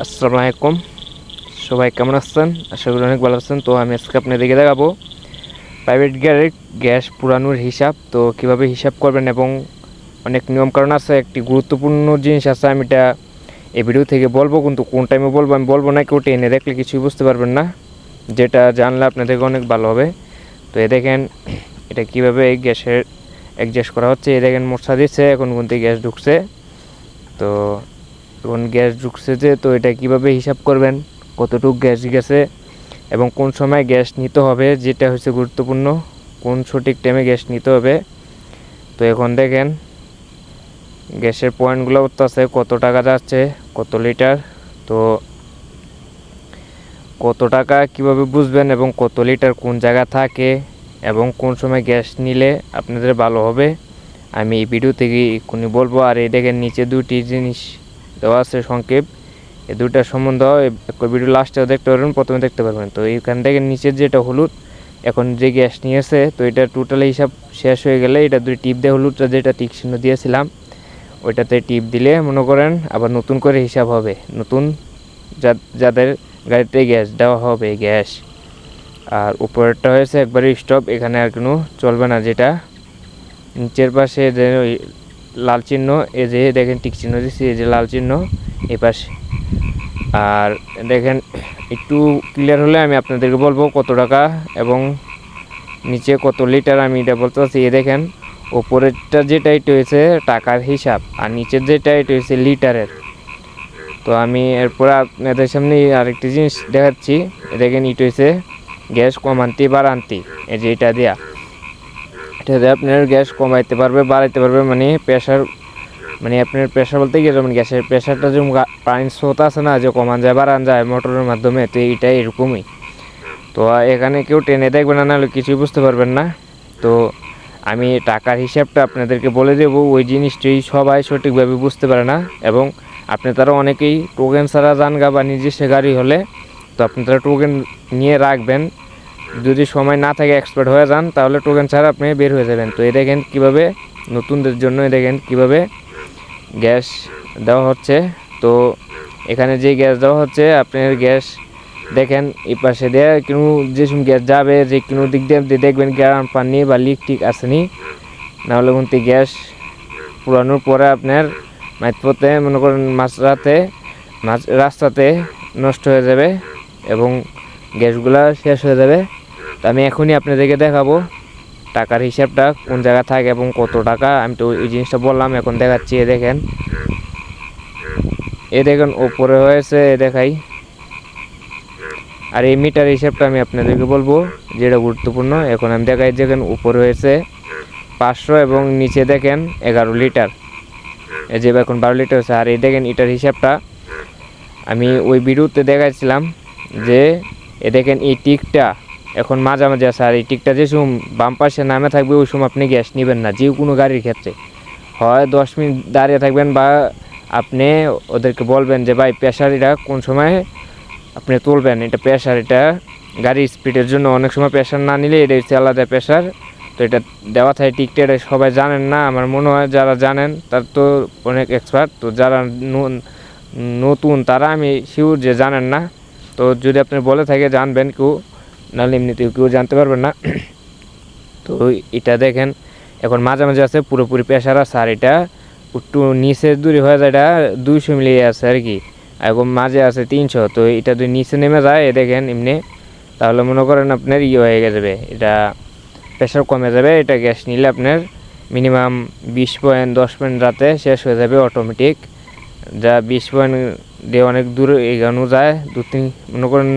আসসালামু আলাইকুম। সবাই কেমন আছেন? আশা করি অনেক ভালো আছেন। তো আমি আজকে আপনাদেরকে দেখাবো প্রাইভেট গাড়ির গ্যাস পুরানোর হিসাব। তো কীভাবে হিসাব করবেন এবং অনেক নিয়মকানুন আছে। একটি গুরুত্বপূর্ণ জিনিস আছে, আমি এটা এই ভিডিও থেকে বলব। কিন্তু কোন টাইমে বলব, আমি বলব না, কেউ টেনে দেখলে কিছুই বুঝতে পারবেন না। যেটা জানলে আপনাদেরকে অনেক ভালো হবে। তো এ দেখেন, এটা কীভাবে এই গ্যাসের অ্যাডজাস্ট করা হচ্ছে। এ দেখেন মশা দিচ্ছে এখন কিন্তু গ্যাস ঢুকছে। তো এখন গ্যাস ঢুকছে যে, তো এটা কীভাবে হিসাব করবেন? কতটুকু গ্যাস গেছে? এবং কোন সময় গ্যাস নিতে হবে? যেটা হচ্ছে গুরুত্বপূর্ণ, কোন সঠিক টাইমে গ্যাস নিতে হবে? তো এখন দেখেন, গ্যাসের পয়েন্টগুলো আছে কত টাকা যাচ্ছে, কত লিটার? তো কত টাকা কীভাবে বুঝবেন এবং কত লিটার কোন জায়গা থাকে এবং কোন সময় গ্যাস নিলে আপনাদের ভালো হবে? আমি এই ভিডিও থেকে এক্ষুনি বলব। আর এই দেখেন, নিচে দুটি জিনিস দেওয়া আছে সংক্ষেপ। এই দুটার সম্বন্ধে ভিডিও লাস্টেও দেখতে পারবেন, প্রথমে দেখতে পারবেন। তো এইখান থেকে নিচের যেটা হলুদ, এখন যে গ্যাস নিয়েছে, তো এটা টোটাল হিসাব শেষ হয়ে গেলে এটা দুই টিপ দিয়ে হলুদটা যেটা টিক চিহ্ন দিয়েছিলাম, ওইটাতে টিপ দিলে মনে করেন আবার নতুন করে হিসাব হবে। নতুন যাদের গাড়িতে গ্যাস দেওয়া হবে, গ্যাস। আর উপরেরটা হয়েছে একবারে স্টপ, এখানে আর কোনো চলবে না যেটা। নিচের পাশে যে লাল চিহ্ন, এই যে দেখেন টিক চিহ্ন দিচ্ছি এই যে লাল চিহ্ন, এই পাশে। আর দেখেন, একটু ক্লিয়ার হলে আমি আপনাদেরকে বলব কত টাকা এবং নিচে কত লিটার আমি এটা বলতে চাচ্ছি এ দেখেন, ওপরেরটা যেটা এটা হয়েছে টাকার হিসাব, আর নিচের যেটা এটা হয়েছে লিটারের তো আমি এরপর আপনাদের সামনে আরেকটি জিনিস দেখাচ্ছি। দেখেন ইট হয়েছে গ্যাস কমান্তি, বাড়ান্তি, এই যে এটা দেয়া। এটা দিয়ে আপনার গ্যাস কমাইতে পারবে, বাড়াইতে পারবে মানে প্রেশার মানে আপনার প্রেশার বলতে গিয়ে যেমন গ্যাসের প্রেশারটা যেমন পানির স্রোত আছে না, যে কমান যায়, বাড়ান যায় মোটরের মাধ্যমে, তো এইটা এরকমই। তো এখানে কেউ টেনে দেখবে না, নাহলে কিছুই বুঝতে পারবেন না। তো আমি টাকার হিসাবটা আপনাদেরকে বলে দেবো, ওই জিনিসটি সবাই সঠিকভাবে বুঝতে পারে না। এবং আপনি তারা অনেকেই টোকেন ছাড়া যান গা বা নিজস্ব গাড়ি হলে, তো আপনি তারা টোকেন নিয়ে রাখবেন। যদি সময় না থাকে এক্সপার্ট হয়ে যান, তাহলে টোকেন ছাড়া আপনি বের হয়ে যাবেন। তো এই দেখেন কীভাবে? নতুনদের জন্য এই দেখেন কীভাবে? গ্যাস দেওয়া হচ্ছে। তো এখানে যে গ্যাস দেওয়া হচ্ছে, আপনার গ্যাস দেখেন, এই পাশে দিয়ে কোনো যে সময় গ্যাস যাবে, যে কোনো দিক দিয়ে দেখবেন গ্যারাম পানি বা লিক টিক আসেনি। নাহলে কিন্তু গ্যাস পুরানোর পরে আপনার মাঝপথে মনে করেন মাঝরাতে, মাঝ রাস্তাতে নষ্ট হয়ে যাবে এবং গ্যাসগুলা শেষ হয়ে যাবে। তো আমি এখনই আপনাদেরকে দেখাবো টাকার হিসাবটা, কোন জায়গায় থাকে এবং কত টাকা। আমি তো ওই জিনিসটা বললাম, এখন দেখাচ্ছি, এ দেখেন। এ দেখেন, ওপরে হয়েছে, এ দেখাই। আর এই মিটার হিসাবটা আমি আপনাদেরকে বলব, যেটা গুরুত্বপূর্ণ। এখন আমি দেখাই, দেখেন, উপরে হয়েছে পাঁচশো এবং নিচে দেখেন, এগারো লিটার। এই যে এখন বারো লিটার হচ্ছে আর এই দেখেন, এটার হিসাবটা আমি ওই ভিডিওতে দেখাইছিলাম যে, এ দেখেন, এই টিকটা এখন মাঝামাঝি আছে, আর এই টিকটা যে সময় বাম পাশে নামে থাকবে, ওই সময় আপনি গ্যাস নেবেন না, যে কোনো গাড়ির ক্ষেত্রে। হয় দশ মিনিট দাঁড়িয়ে থাকবেন বা আপনি ওদেরকে বলবেন যে, ভাই প্রেশার এটা কোন সময় আপনি তুলবেন? এটা প্রেশার এটা গাড়ির স্পিডের জন্য অনেক সময় প্রেশার না নিলে এটা হচ্ছে আলাদা প্রেশার তো এটা দেওয়া থাকে টিকটা, এটা সবাই জানেন না। আমার মনে হয় যারা জানেন, তার তো অনেক এক্সপার্ট তো যারা নতুন, তারা আমি শিওর যে জানেন না। তো যদি আপনি বলে থাকে, জানবেন কেউ। নাহলে এমনিতেও কেউ জানতে পারবেন না। তো এটা দেখেন, এখন মাঝামাঝি আছে পুরোপুরি প্রেশার আছে, আর এটা একটু নিচে দূরে হয়ে যায়, এটা দুইশো মিলিয়ে আছে আর কি। এখন মাঝে আছে তিনশো, তো এটা যদি নিচে নেমে যায় দেখেন এমনি, তাহলে মনে করেন আপনার ইয়ে হয়ে যাবে, এটা প্রেশার কমে যাবে, এটা গ্যাস নিলে আপনার মিনিমাম বিশ পয়েন্ট, দশ পয়েন্ট রাতে শেষ হয়ে যাবে অটোমেটিক যা বিশ পয়েন্ট দিয়ে অনেক দূরে এগানো যায়, দু তিন, মনে করেন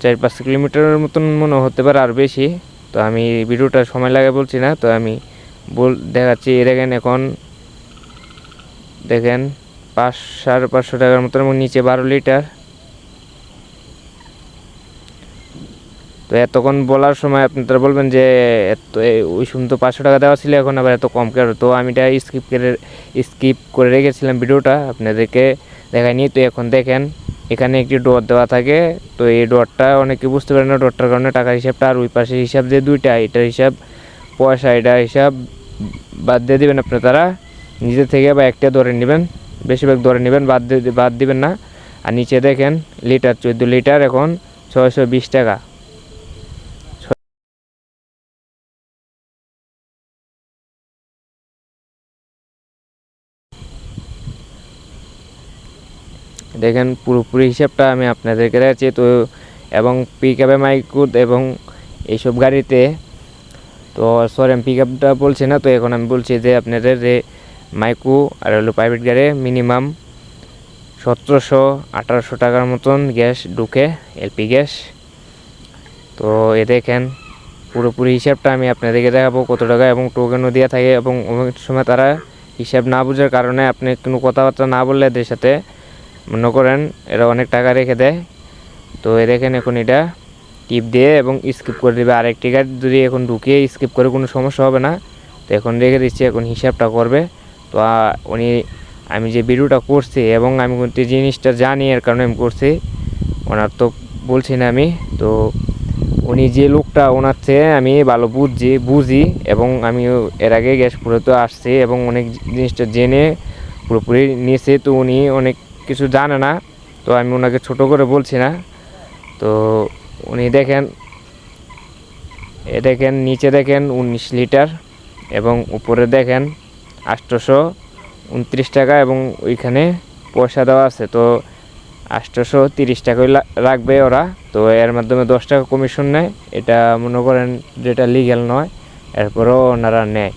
চার পাঁচ কিলোমিটারের মতন মনে হতে পারে আর বেশি। তো আমি ভিডিওটা সময় লাগে বলছি না, তো আমি বল দেখাচ্ছি দেখেন এখন, দেখেন, পাঁচ, সাড়ে পাঁচশো টাকার মতন নিচে বারো লিটার। তো এতক্ষণ বলার সময় আপনারা বলবেন যে এত ওই সময় তো পাঁচশো টাকা দেওয়া ছিল, এখন আবার এত কম কেন? তো আমি এটা স্কিপ করে স্কিপ করে রেখেছিলাম ভিডিওটা, আপনাদেরকে দেখাইনি। তো এখন দেখেন এখানে একটি ডট দেওয়া থাকে। তো এই ডটটা অনেকে বুঝতে পারে না ডটটার কারণে টাকার হিসাবটা আর ওই পাশে হিসাব দিয়ে দুইটা, এটার হিসাব, পয়সা এটা হিসাব বাদ দিয়ে দেবেন আপনারা তারা। নিজে থেকে বা একটা ধরে নেবেন, বেশিরভাগ ধরে নেবেন, বাদ দিয়ে বাদ দিবেন না। আর নিচে দেখেন, লিটার, চোদ্দ লিটার এখন ছয়শো বিশ টাকা। দেখেন পুরোপুরি হিসাবটা আমি আপনাদেরকে দেখাচ্ছি। তো এবং পিক আপে মাইকুদ এবং এইসব গাড়িতে তো সরি আমি পিক আপটা বলছি না, তো এখন আমি বলছি যে আপনাদের যে মাইকু আর হলো প্রাইভেট গাড়ি মিনিমাম সতেরোশো আঠারোশো টাকার মতন গ্যাস ঢুকে এলপি গ্যাস তো এ দেখেন পুরোপুরি হিসাবটা আমি আপনাদেরকে দেখাবো কত টাকা এবং টোকেনও দেওয়া থাকে এবং অনেক সময় তারা হিসাব না বোঝার কারণে আপনি কোনো কথাবার্তা না বললে এদের সাথে মনে করেন, এরা অনেক টাকা রেখে দেয়। তো এ দেখেন এখন এটা টিপ দিয়ে এবং স্কিপ করে দেবে। আরেকটি গাড়ি যদি এখন ঢুকিয়ে স্কিপ করে কোনো সমস্যা হবে না, তো এখন রেখে দিচ্ছি, এখন হিসাবটা করবে। তো উনি, আমি যে ভিডিওটা করছি এবং আমি কিন্তু জিনিসটা জানি এর কারণে আমি করছি, ওনার তো বলছি না আমি। তো উনি যে লোকটা, ওনার চেয়ে আমি ভালো বুঝছি, বুঝি এবং আমি এর আগে গ্যাস পুরোতে আসছি এবং অনেক জিনিসটা জেনে পুরোপুরি নিয়েছে। তো উনি অনেক কিছু জানে না, তো আমি ওনাকে ছোট করে বলছি না। তো উনি দেখেন, এ দেখেন, নিচে দেখেন উনিশ লিটার এবং উপরে দেখেন আটশোশো উনত্রিশ টাকা এবং ওইখানে পয়সা দেওয়া আছে। তো আটশোশো তিরিশ টাকাই রাখবে ওরা। তো এর মাধ্যমে দশ টাকা কমিশন নেয়। এটা মনে করেন যেটা লিগ্যাল নয়, এরপরেও ওনারা নেয়।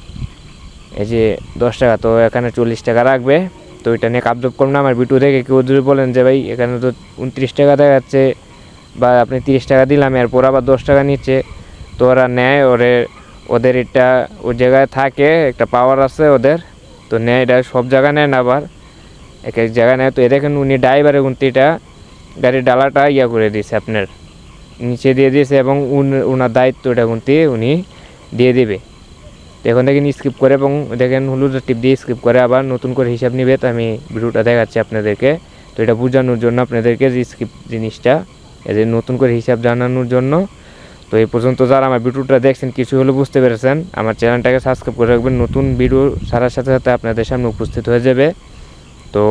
এই যে দশ টাকা, তো এখানে চল্লিশ টাকা রাখবে তো এটা নিয়ে কাবজব করুন না, আমার ভিডিও দেখে কেউ যদি বলেন যে ভাই, এখানে তো উনত্রিশ টাকা দেখা যাচ্ছে, বা আপনি তিরিশ টাকা দিলাম, এরপর আবার দশ টাকা নিচ্ছে, তো ওরা নেয়, ওরে, ওদের এটা ওই জায়গায় থাকে, একটা পাওয়ার আছে ওদের, তো নেয়, এটা সব জায়গায় নেয় না আবার, এক এক জায়গায় নেয়, তো এ দেখেন উনি ড্রাইভারের গুনতিটা গাড়ির ডালাটা ইয়া করে দিয়েছে আপনার, নিচে দিয়ে দিয়েছে এবং উন- ওনার দায়িত্বটা গুনতি উনি দিয়ে দিবে। এখন দেখেন স্কিপ করে এবং দেখেন, হলুদ টিপ দিয়ে স্কিপ করে আবার নতুন করে হিসাব নিবে, তো আমি ভিডিওটা দেখাচ্ছি আপনাদেরকে। তো এটা বোঝানোর জন্য আপনাদেরকে যে স্কিপ জিনিসটা, এই যে নতুন করে হিসাব জানানোর জন্য। তো এই পর্যন্ত যারা আমার ভিডিওটা দেখছেন, কিছু হলে বুঝতে পেরেছেন। আমার চ্যানেলটাকে সাবস্ক্রাইব করে রাখবেন। নতুন ভিডিও ছাড়ার সাথে সাথে আপনাদের সামনে উপস্থিত হয়ে যাবে। তো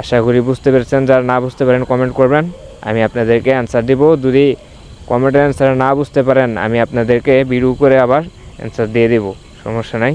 আশা করি বুঝতে পেরেছেন। যারা না বুঝতে পারেন কমেন্ট করবেন। আমি আপনাদেরকে অ্যান্সার দিব। যদি কমেন্টের অ্যান্সার না বুঝতে পারেন, আমি আপনাদেরকে ভিডিও করে আবার অ্যান্সার দিয়ে দেব। সমস্যা নাই